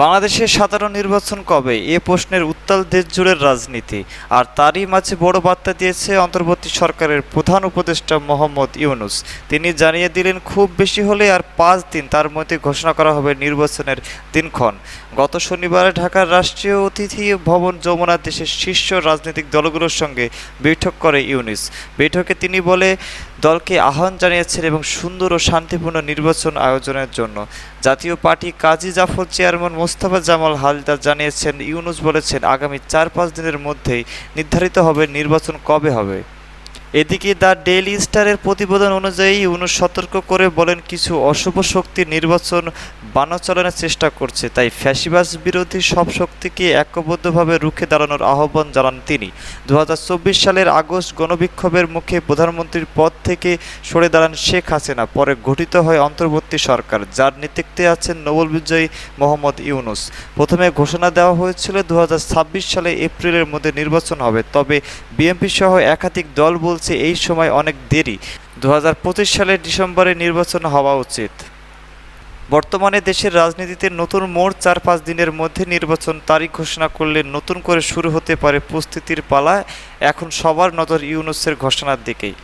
বাংলাদেশে সাধারণ নির্বাচন কবে? এ প্রশ্নের উত্তাল দেশ জুড়ে রাজনীতি। আর তারই মাঝে বড় বার্তা দিয়েছে অন্তর্বর্তী সরকারের প্রধান উপদেষ্টা মোহাম্মদ ইউনুস। তিনি জানিয়ে দিলেন, খুব বেশি হলে আর পাঁচ দিন তার মধ্যে ঘোষণা করা হবে নির্বাচনের দিনক্ষণ। গত শনিবারে ঢাকার রাষ্ট্রীয় অতিথি ভবন যমুনা দেশের শীর্ষ রাজনৈতিক দলগুলোর সঙ্গে বৈঠক করে ইউনুস। বৈঠকে তিনি বলে দলকে আহ্বান জানিয়েছেন এবং সুন্দর ও শান্তিপূর্ণ নির্বাচন আয়োজনের জন্য। জাতীয় পার্টি কাজী জাফর চেয়ারম্যান মোস্তফা জামাল হালদার জানিয়েছেন, ইউনুস বলেছেন, আগামী চার পাঁচ দিনের মধ্যেই নির্ধারিত হবে নির্বাচন কবে হবে। এদিকে দ্য ডেইলি স্টারের প্রতিবেদন অনুযায়ী ইউনুস সতর্ক করে বলেন, কিছু অশুভ শক্তি নির্বাচন বানাচলনের চেষ্টা করছে, তাই ফ্যাসিবাস বিরোধী সব শক্তিকে ঐক্যবদ্ধভাবে রুখে দাঁড়ানোর আহ্বান জানান তিনি। দু হাজার চব্বিশ সালের আগস্ট গণবিক্ষোভের মুখে প্রধানমন্ত্রীর পদ থেকে সরে দাঁড়ান শেখ হাসিনা, পরে গঠিত হয় অন্তর্বর্তী সরকার, যার নেতৃত্বে আছেন নোবেল বিজয়ী মোহাম্মদ ইউনুস। প্রথমে ঘোষণা দেওয়া হয়েছিল দু হাজার ছাব্বিশ সালে এপ্রিলের মধ্যে নির্বাচন হবে, তবে বিএনপি সহ একাধিক দল বলছে এই সময় অনেক দেরি। দু হাজার পঁচিশ সালের ডিসেম্বরে নির্বাচন হওয়া উচিত। বর্তমানে দেশের রাজনীতিতে নতুন মোড় চার পাঁচ দিনের মধ্যে নির্বাচন তারিখ ঘোষণা করলে নতুন করে শুরু হতে পারে প্রস্তুতির পালা। এখন সবার নজর ইউনুসের ঘোষণার দিকেই।